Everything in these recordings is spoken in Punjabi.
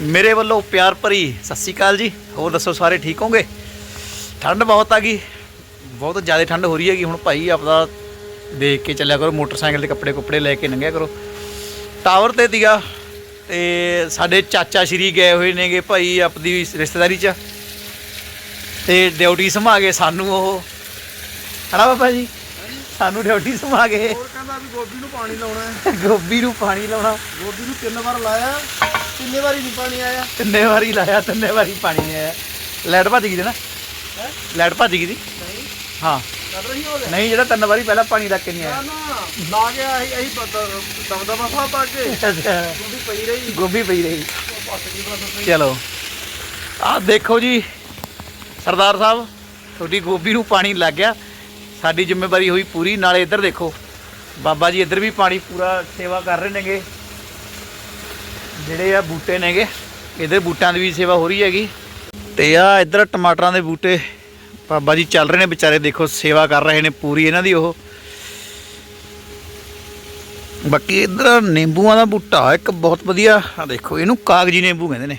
ਮੇਰੇ ਵੱਲੋਂ ਪਿਆਰ ਭਰੀ ਸਤਿ ਸ਼੍ਰੀ ਅਕਾਲ ਜੀ। ਹੋਰ ਦੱਸੋ ਸਾਰੇ ਠੀਕ ਹੋਗੇ ਠੰਡ ਬਹੁਤ ਆ ਗਈ। ਬਹੁਤ ਜ਼ਿਆਦਾ ਠੰਡ ਹੋ ਰਹੀ ਹੈਗੀ। ਹੁਣ ਭਾਈ ਆਪਦਾ ਦੇਖ ਕੇ ਚੱਲਿਆ ਕਰੋ। ਮੋਟਰਸਾਈਕਲ ਦੇ ਕੱਪੜੇ ਕੁੱਪੜੇ ਲੈ ਕੇ ਲੰਘਿਆ ਕਰੋ। ਟਾਵਰ ਤੇ ਦੀਗਾ ਤੇ ਸਾਡੇ ਚਾਚਾ ਸ਼੍ਰੀ ਗਏ ਹੋਏ ਨੇਗੇ ਭਾਈ ਆਪਦੀ ਰਿਸ਼ਤੇਦਾਰੀ 'ਚ। ਤੇ ਡਿਊਟੀ ਸਮਾ ਗਏ ਸਾਨੂੰ ਉਹ। ਹਨਾ ਬਾਬਾ ਜੀ? ਸਾਨੂੰ ਡਿਊਟੀ ਸਮਾ ਗਏ ਹੋਰ ਕਹਿੰਦਾ ਵੀ ਗੋਭੀ ਨੂੰ ਪਾਣੀ ਲਾਉਣਾ ਹੈ। ਗੋਭੀ ਨੂੰ ਪਾਣੀ ਲਾਉਣਾ। ਗੋਭੀ ਨੂੰ ਤਿੰਨ ਵਾਰ ਲਾਇਆ ਕਿੰਨੇ ਵਾਰੀ ਨਹੀਂ ਪਾਣੀ ਆਇਆ। ਤਿੰਨੇ ਵਾਰੀ ਲਾਇਆ ਤਿੰਨੇ ਵਾਰੀ ਪਾਣੀ ਨਹੀਂ ਆਇਆ। ਲਾਈਟ ਭੱਜ ਗਈ ਸੀ ਨਾ? ਹੈ? ਲਾਈਟ ਭੱਜ ਗਈ ਸੀ ਨਹੀਂ। ਹਾਂ। ਕਰ ਰਹੀ ਹੋ ਗਿਆ ਨਹੀਂ ਜਿਹੜਾ ਤਿੰਨ ਵਾਰੀ ਪਹਿਲਾਂ ਪਾਣੀ ਲੱਗ ਕੇ ਨਹੀਂ ਨਾ ਆਇਆ। ਨਾ ਲਾ ਗਿਆ ਅਸੀਂ ਅਸੀਂ ਦਮਦਮਾ ਸਾਹਿਬ ਪਾ ਕੇ। ਗੋਭੀ ਪਈ ਰਹੀ। ਗੋਭੀ ਪਈ ਰਹੀ। ਪੱਕ ਗਈ ਬਸ ਚਲੋ। ਆਹ ਦੇਖੋ ਜੀ ਸਰਦਾਰ ਸਾਹਿਬ ਤੁਹਾਡੀ ਗੋਭੀ ਨੂੰ ਪਾਣੀ ਲੱਗ ਗਿਆ। ਸਾਡੀ ਜ਼ਿੰਮੇਵਾਰੀ ਹੋਈ ਪੂਰੀ, ਨਾਲੇ ਇੱਧਰ ਦੇਖੋ, ਬਾਬਾ ਜੀ ਇੱਧਰ ਵੀ ਪਾਣੀ ਪੂਰਾ ਸੇਵਾ ਕਰ ਰਹੇ ਨੇਗੇ। ਜਿਹੜੇ ਆ ਬੂਟੇ ਨੇਗੇ, ਇੱਧਰ ਬੂਟਾਂ ਦੀ ਵੀ ਸੇਵਾ ਹੋ ਰਹੀ ਹੈਗੀ। ਤੇ ਆ ਇੱਧਰ ਟਮਾਟਰਾਂ ਦੇ ਬੂਟੇ, ਬਾਬਾ ਜੀ ਚੱਲ ਰਹੇ ਨੇ ਵਿਚਾਰੇ, ਦੇਖੋ ਸੇਵਾ ਕਰ ਰਹੇ ਨੇ ਪੂਰੀ ਇਹਨਾਂ ਦੀ ਉਹ। ਬਾਕੀ ਇੱਧਰ ਨਿੰਬੂਆਂ ਦਾ ਬੂਟਾ, ਇੱਕ ਬਹੁਤ ਵਧੀਆ ਆ ਦੇਖੋ, ਇਹਨੂੰ ਕਾਗਜੀ ਨਿੰਬੂ ਕਹਿੰਦੇ ਨੇ।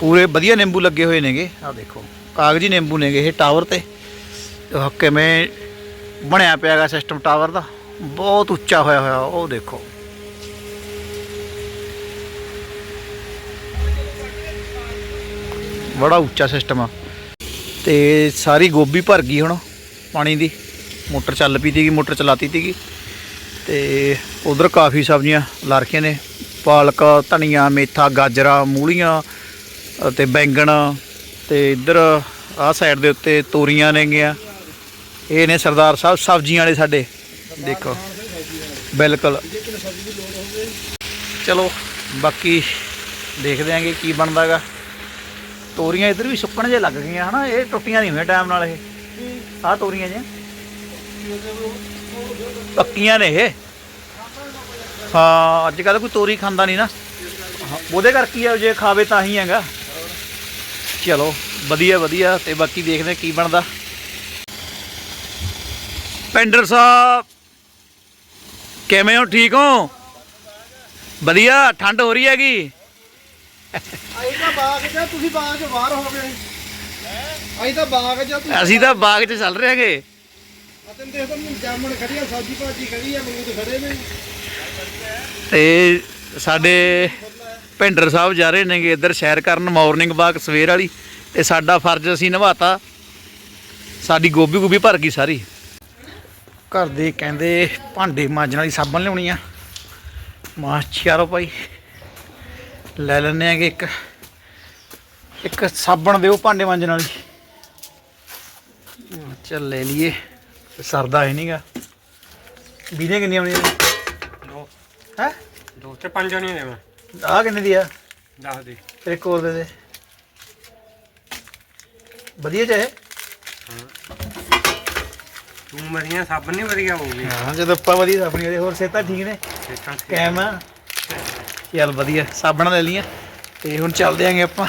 ਪੂਰੇ ਵਧੀਆ ਨਿੰਬੂ ਲੱਗੇ ਹੋਏ ਨੇਗੇ ਆ ਦੇਖੋ, ਕਾਗਜੀ ਨਿੰਬੂ ਨੇਗੇ ਇਹ ਟਾਵਰ ਤੇ। ਕਿਵੇਂ ਬਣਿਆ ਪਿਆ ਪਿਆਗਾ ਸਿਸਟਮ ਟਾਵਰ ਦਾ? ਬਹੁਤ ਉੱਚਾ ਹੋਇਆ ਹੋਇਆ, ਉਹ ਦੇਖੋ। ਬੜਾ ਉੱਚਾ ਸਿਸਟਮ ਆ। ਤੇ ਸਾਰੀ ਗੋਭੀ ਭਰ ਗਈ ਹੁਣ ਪਾਣੀ ਦੀ। ਮੋਟਰ ਚੱਲ ਪਈ ਸੀਗੀ, ਮੋਟਰ ਚਲਾਤੀ ਸੀਗੀ। ਤੇ ਉਧਰ ਕਾਫੀ ਸਬਜ਼ੀਆਂ ਲਾ ਰੱਖੀਆਂ ਨੇ। ਪਾਲਕ, ਧਨੀਆ, ਮੇਥਾ, ਗਾਜਰਾਂ, ਮੂਲੀਆਂ ਅਤੇ ਬੈਂਗਣ ਤੇ ਇੱਧਰ ਆਹ ਸਾਈਡ ਦੇ ਉੱਤੇ ਤੋਰੀਆਂ ਨੇਗੀਆਂ। ਇਹ ਨੇ ਸਰਦਾਰ ਸਾਹਿਬ ਸਬਜ਼ੀਆਂ ਵਾਲੇ ਸਾਡੇ। ਦੇਖੋ ਬਿਲਕੁਲ। ਚਲੋ ਬਾਕੀ ਦੇਖਦੇ ਆਂਗੇ ਕੀ ਬਣਦਾਗਾ ਤੋਰੀਆਂ ਇੱਧਰ ਵੀ ਸੁੱਕਣ ਜੇ ਲੱਗ ਗਈਆਂ ਹਨਾ? ਇਹ ਟੁੱਟੀਆਂ ਨਹੀਂ ਹੋਈਆਂ ਟਾਈਮ ਨਾਲ ਇਹ। ਆਹ ਤੋਰੀਆਂ ਜੇ ਪੱਕੀਆਂ ਨੇ ਇਹ। ਹਾਂ ਅੱਜ ਕੱਲ ਕੋਈ ਤੋਰੀ ਖਾਂਦਾ ਨਹੀਂ ਨਾ। ਹਾਂ, ਉਹਦੇ ਕਰਕੇ ਆ ਜੇ ਖਾਵੇ ਤਾਂ ਹੀ ਹੈਗਾ। ਚਲੋ ਵਧੀਆ ਵਧੀਆ ਤੇ ਬਾਕੀ ਦੇਖਦੇ ਹਾਂ ਕੀ ਬਣਦਾ। ਪੈਂਡਰ ਸਾਹਿਬ ਕਿਵੇਂ ਹੋ? ਠੀਕ ਹੋ? ਵਧੀਆ ਠੰਡ ਹੋ ਰਹੀ ਹੈਗੀ? ਅਸੀਂ ਤਾਂ ਬਾਗ 'ਚ ਆ, ਤੁਸੀਂ ਬਾਗ 'ਚ ਬਾਹਰ ਹੋ ਗਏ। ਅਸੀਂ ਤਾਂ ਬਾਗ 'ਚ ਆ, ਤੁਸੀਂ ਅਸੀਂ ਤਾਂ ਬਾਗ 'ਚ ਚੱਲ ਰਹੇ ਹੈਗੇ। ਅਤੇ ਦੇਖੋ ਮੈਨੂੰ ਜਾਮਣ ਖੜੀਆਂ ਸਬਜ਼ੀ ਭਾਜੀ ਖੜੀ ਆ ਮੂੰਹ ਖੜੇ ਨੇ। ਤੇ ਸਾਡੇ ਭਿੰਡਰ ਸਾਹਿਬ ਜਾ ਰਹੇ ਨੇਗੇ ਇੱਧਰ ਸੈਰ ਕਰਨ ਮਾਰਨਿੰਗ ਵਾਕ ਸਵੇਰ ਵਾਲੀ। ਤੇ ਸਾਡਾ ਫਰਜ਼ ਅਸੀਂ ਨਿਭਾਤਾ। ਸਾਡੀ ਗੋਭੀ ਗੋਭੀ ਭਰ ਗਈ ਸਾਰੀ। ਘਰ ਦੇ ਕਹਿੰਦੇ ਭਾਂਡੇ ਮਾਂਜਣ ਵਾਲੀ ਸਾਬਣ ਲਿਆਉਣੀ ਆ। ਮਾਂ ਚਾਰੋ ਭਾਈ। ਲੈ ਲੈਣੇ ਆਗੇ ਇੱਕ ਇੱਕ ਸਾਬਣ ਦਿਓ ਭਾਂਡੇ ਮਾਂਜਣ ਵਾਲੀ। ਚੱਲ ਲੈ ਲਈਏ। ਸਰਦਾ ਹੈ ਨਹੀਂਗਾ ਵੀਨੇ ਕਿੰਨੀਆਂ ਆਉਣੀਆਂ ਦੋ। ਹੈ? ਦੋ ਤੇ ਪੰਜ ਜਣੇ ਨੇ ਮੈਂ। ਆਹ ਕਿੰਨੇ ਦੀ ਆ? ਦੱਸ ਦੇ। ਤੇਰੇ ਕੋਲ ਦੇ ਦੇ। ਵਧੀਆ ਚਾਹੇ ਤੂੰ ਮਰੀਆਂ ਸਭ ਨਹੀਂ ਵਧੀਆ ਹੋਊਗੀ। ਹਾਂ ਜਦੋਂ ਆਪਾਂ ਵਧੀਆ ਆਪਣੀ ਉਹਦੇ ਹੋਰ ਸਿਹਤਾਂ ਠੀਕ ਨੇ? 'ਚ ਕੈਮ ਆ? ਚੱਲ ਵਧੀਆ ਸਾਬਣ ਲੈ ਲਈਆਂ ਤੇ ਹੁਣ ਚੱਲਦੇ ਆਂਗੇ ਆਪਾਂ।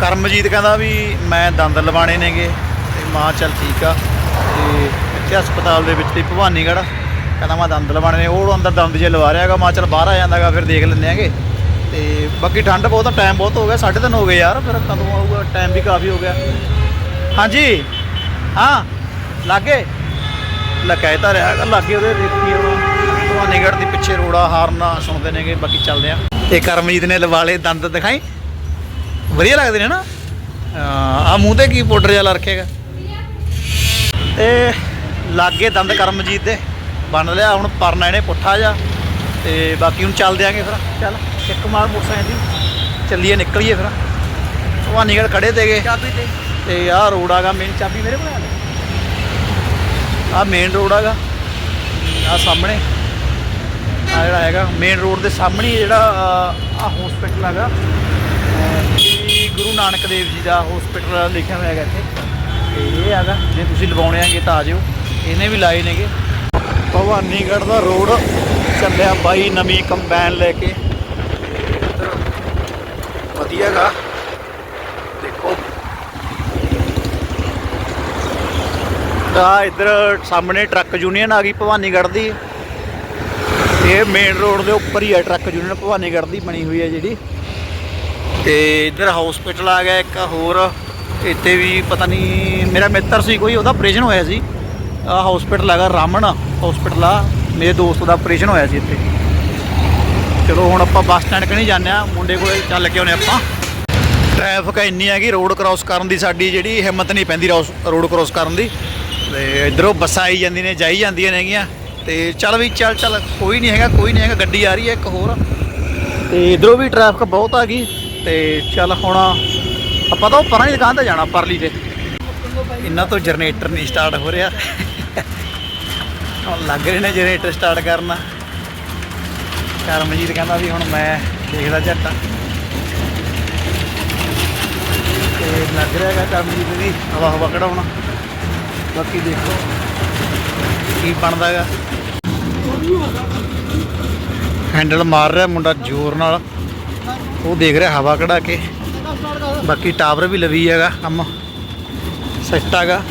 ਕਰਮਜੀਤ ਕਹਿੰਦਾ ਵੀ ਮੈਂ ਦੰਦ ਲਵਾਣੇ ਨੇਗੇ ਤੇ ਮਾਂ ਚੱਲ ਠੀਕ ਆ। ਤੇ ਇੱਥੇ ਹਸਪਤਾਲ ਦੇ ਵਿੱਚ ਤੇ ਭਵਾਨੀਗੜ੍ਹ ਕਹਿੰਦਾ ਮੈਂ ਦੰਦ ਲਵਾਣੇ ਨੇ ਉਹ ਅੰਦਰ ਦੰਦ ਜੇ ਲਵਾ ਰਿਹਾਗਾ ਮਾਂ ਚੱਲ ਬਾਹਰ ਆ ਜਾਂਦਾਗਾ ਫਿਰ ਦੇਖ ਲੈਂਦੇ ਆਂਗੇ। ਤੇ ਬਾਕੀ ਠੰਡ ਬਹੁਤ ਆ ਟਾਈਮ ਬਹੁਤ ਹੋ ਗਿਆ 3:30 ਹੋ ਗਏ ਯਾਰ ਫਿਰ ਕਦੋਂ ਆਊਗਾ ਟਾਈਮ ਵੀ ਕਾਫੀ ਹੋ ਗਿਆ। ਹਾਂਜੀ ਹਾਂ। ਲਾਗੇ? ਲਕਾਇ ਤਾਂ ਰਿਹਾ ਹੈਗਾ ਲਾਗੇ ਉਹਦੇ ਦੇਖੀ ਹੁਣ ਭਵਾਨੀਗੜ੍ਹ ਦੀ ਪਿੱਛੇ ਰੋੜਾ ਹਾਰਨਾ ਸੁਣਦੇ ਨੇਗੇ ਬਾਕੀ ਚੱਲਦੇ ਆ। ਤੇ ਕਰਮਜੀਤ ਨੇ ਲਵਾ ਲਏ ਦੰਦ ਦਿਖਾਈ। ਵਧੀਆ ਲੱਗਦੇ ਨੇ ਨਾ? ਆ ਮੂੰਹ ਤੇ ਕੀ ਪਾਊਡਰ ਜਿਹਾ ਲਾ ਰੱਖੇਗਾ ਤੇ ਲਾਗੇ ਦੰਦ ਕਰਮਜੀਤ ਦੇ ਬਣ ਲਿਆ ਹੁਣ ਪਰਨਾ ਇਹਨੇ ਪੁੱਠਾ ਜਾ ਤੇ ਬਾਕੀ ਹੁਣ ਚੱਲਦੇ ਆਂਗੇ ਫਿਰ। ਚੱਲ ਇੱਕ ਮਾਰ ਮੋਟਰਸਾਈਕਲ ਦੀ ਚੱਲੀਏ ਨਿਕਲੀਏ ਫਿਰ। ਭਵਾਨੀਗੜ੍ਹ ਖੜੇ ਤੇਗੇ ਚਾਬੀ ਤੇ। ਤੇ ਆਹ ਰੋਡ ਆਗਾ ਮੇਨ ਚਾਬੀ ਮੇਰੇ ਕੋਲ ਆ ਆ ਮੇਨ ਰੋਡ ਹੈਗਾ ਆ ਸਾਹਮਣੇ। ਆ ਜਿਹੜਾ ਹੈਗਾ ਮੇਨ ਰੋਡ ਦੇ ਸਾਹਮਣੇ ਜਿਹੜਾ ਆ ਹਸਪੀਟਲ ਹੈਗਾ ਸ਼੍ਰੀ ਗੁਰੂ ਨਾਨਕ ਦੇਵ ਜੀ ਦਾ ਹਸਪੀਟਲ ਲਿਖਿਆ ਹੋਇਆ ਹੈਗਾ ਇੱਥੇ। ਤੇ ਇਹ ਹੈਗਾ ਜੇ ਤੁਸੀਂ ਲਵਾਉਣੇ ਆਗੇ ਤਾਂ ਆ ਜਿਓ। ਇਹਨੇ ਵੀ ਲਾਏ ਨੇਗੇ। ਭਵਾਨੀਗੜ੍ਹ ਦਾ ਰੋਡ ਚੱਲਿਆ ਬਾਈ ਨਵੀਂ ਕੰਬਾਈਨ ਲੈ ਕੇ। ਵਧੀਆ ਹੈਗਾ ਆ ਇੱਧਰ ਸਾਹਮਣੇ ਟਰੱਕ ਯੂਨੀਅਨ ਆ ਗਈ ਭਵਾਨੀਗੜ੍ਹ ਦੀ। ਇਹ ਮੇਨ ਰੋਡ ਦੇ ਉੱਪਰ ਹੀ ਹੈ ਟਰੱਕ ਯੂਨੀਅਨ, ਭਵਾਨੀਗੜ੍ਹ ਦੀ ਬਣੀ ਹੋਈ ਹੈ ਜਿਹੜੀ। ਤੇ ਇੱਧਰ ਹਸਪੀਟਲ ਆ ਗਿਆ ਇੱਕ ਹੋਰ। ਇੱਥੇ ਵੀ ਪਤਾ ਨਹੀਂ ਮੇਰਾ ਮਿੱਤਰ ਸੀ ਕੋਈ, ਉਹਦਾ ਆਪਰੇਸ਼ਨ ਹੋਇਆ ਸੀ। ਆ ਹਸਪੀਟਲ ਹੈਗਾ ਰਾਮਣ ਹਸਪੀਟਲ ਆ, ਮੇਰੇ ਦੋਸਤ ਦਾ ਆਪਰੇਸ਼ਨ ਹੋਇਆ ਸੀ ਇੱਥੇ। ਚਲੋ ਹੁਣ ਆਪਾਂ ਬੱਸ ਸਟੈਂਡ ਕਣੀ ਜਾਂਦੇ ਆ, ਮੁੰਡੇ ਕੋਲੇ ਚੱਲ ਕੇ ਆਉਨੇ ਆਪਾਂ। ਟ੍ਰੈਫਿਕ ਇੰਨੀ ਹੈਗੀ ਰੋਡ ਕ੍ਰਾਸ ਕਰਨ ਦੀ ਸਾਡੀ ਜਿਹੜੀ ਹਿੰਮਤ ਨਹੀਂ ਪੈਂਦੀ ਰੋਡ ਕ੍ਰਾਸ ਕਰਨ ਦੀ। ਤੇ ਇਧਰੋਂ ਬੱਸਾਂ ਆਈ ਜਾਂਦੀਆਂ ਨੇ, ਜਾਈ ਜਾਂਦੀਆਂ ਨੇਗੀਆਂ। ਤੇ ਚੱਲ ਵੀ, ਚੱਲ ਚੱਲ, ਕੋਈ ਨਹੀਂ ਹੈਗਾ, ਕੋਈ ਨਹੀਂ ਹੈਗਾ, ਗੱਡੀ ਆ ਰਹੀ ਹੈ ਇੱਕ ਹੋਰ। ਤੇ ਇਧਰੋਂ ਵੀ ਟ੍ਰੈਫਿਕ ਬਹੁਤ ਆ ਗਈ। ਤੇ ਚੱਲ ਹੁਣ ਆਪਾਂ ਤਾਂ ਉਹ ਪਰਾਂ ਦੀ ਦੁਕਾਨ ਤੇ ਜਾਣਾ, ਪਰਲੀ ਤੇ। ਇਹਨਾਂ ਤੋਂ ਜਨਰੇਟਰ ਨਹੀਂ ਸਟਾਰਟ ਹੋ ਰਿਹਾ। ਹੁਣ ਲੱਗ ਰਹੇ ਨੇ ਜਨਰੇਟਰ ਸਟਾਰਟ ਕਰਨਾ। ਕਰਮਜੀਤ ਕਹਿੰਦਾ ਵੀ ਹੁਣ ਮੈਂ ਦੇਖਦਾ ਝੱਟਾ। ਤੇ ਲੱਗ ਰਿਹਾ ਹੈਗਾ ਕਰਮਜੀਤ ਦੀ ਹਵਾ ਹਵਾ ਕਢਾਉਣਾ। ਬਾਕੀ ਦੇਖੋ ਕੀ ਬਣਦਾ ਹੈਗਾ। ਹੈਂਡਲ ਮਾਰ ਰਿਹਾ ਮੁੰਡਾ ਜ਼ੋਰ ਨਾਲ। ਉਹ ਦੇਖ ਰਿਹਾ ਹਵਾ ਕਢਾ ਕੇ। ਬਾਕੀ ਟਾਵਰ ਵੀ ਲਵੀ ਹੈਗਾ ਕੰਮ। ਸੈੱਟ ਹੈਗਾ।